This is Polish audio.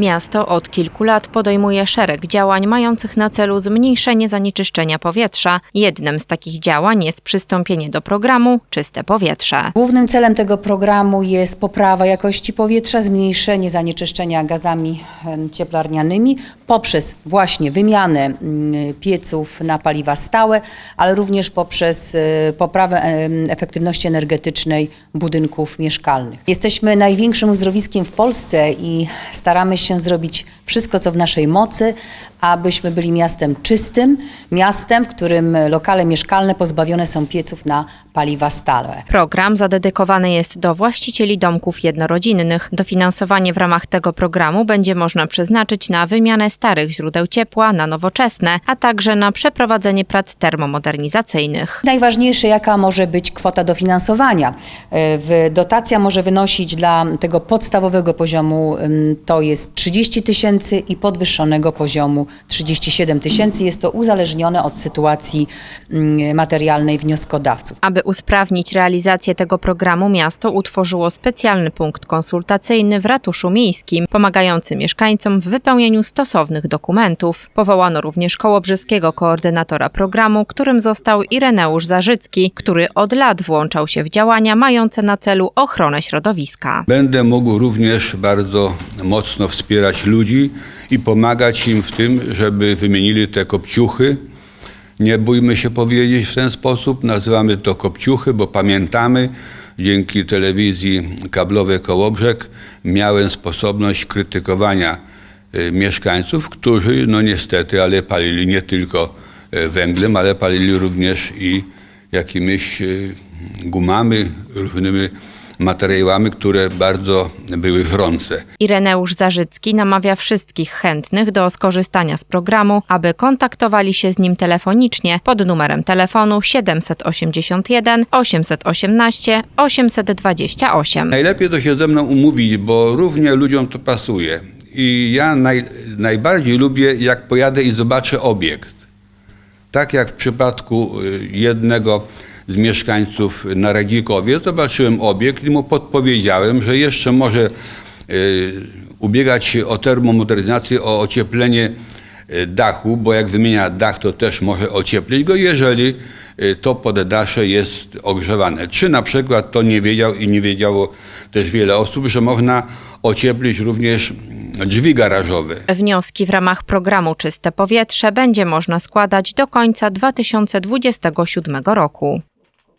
Miasto od kilku lat podejmuje szereg działań mających na celu zmniejszenie zanieczyszczenia powietrza. Jednym z takich działań jest przystąpienie do programu Czyste Powietrze. Głównym celem tego programu jest poprawa jakości powietrza, zmniejszenie zanieczyszczenia gazami cieplarnianymi poprzez właśnie wymianę mm, pieców na paliwa stałe, ale również poprzez e, poprawę efektywności energetycznej budynków mieszkalnych. Jesteśmy największym uzdrowiskiem w Polsce i staramy się zrobić wszystko, co w naszej mocy, abyśmy byli miastem czystym, miastem, w którym lokale mieszkalne pozbawione są pieców na paliwa stałe. Program zadedykowany jest do właścicieli domków jednorodzinnych. Dofinansowanie w ramach tego programu będzie można przeznaczyć na wymianę starych źródeł ciepła na nowoczesne, a także na przeprowadzenie prac termomodernizacyjnych. Najważniejsze, jaka może być kwota dofinansowania. E, Dotacja może wynosić dla tego podstawowego poziomu ym, to jest 30 tysięcy i podwyższonego poziomu 37 tysięcy. Jest to uzależnione od sytuacji mm, materialnej wnioskodawców. Aby usprawnić realizację tego programu, miasto utworzyło specjalny punkt konsultacyjny w ratuszu miejskim, pomagający mieszkańcom w wypełnieniu stosownych dokumentów. Powołano również kołobrzeskiego koordynatora programu, którym został Ireneusz Zarzycki, który od lat włączał się w działania mające na celu ochronę środowiska. Będę mógł również bardzo mocno wspierać ludzi i pomagać im w tym, żeby wymienili te kopciuchy. Nie bójmy się powiedzieć w ten sposób, nazywamy to kopciuchy, bo pamiętamy, dzięki telewizji kablowej Kołobrzeg miałem sposobność krytykowania y, mieszkańców, którzy no niestety, ale palili nie tylko y, węglem, ale palili również i jakimiś y, gumami, różnymi materiałami, które bardzo były wrące. Ireneusz Zarzycki namawia wszystkich chętnych do skorzystania z programu, aby kontaktowali się z nim telefonicznie pod numerem telefonu 781 818 828. Najlepiej to się ze mną umówić, bo równie ludziom to pasuje. I ja naj, najbardziej lubię, jak pojadę i zobaczę obiekt. Tak jak w przypadku y, jednego z mieszkańców na Radzikowie, zobaczyłem obiekt i mu podpowiedziałem, że jeszcze może y, ubiegać się o termomodernizację, o ocieplenie y, dachu, bo jak wymienia dach, to też może ocieplić go, jeżeli y, to poddasze jest ogrzewane. Czy na przykład to nie wiedział i nie wiedziało też wiele osób, że można ocieplić również mm, drzwi garażowe. Wnioski w ramach programu Czyste Powietrze będzie można składać do końca 2027 roku.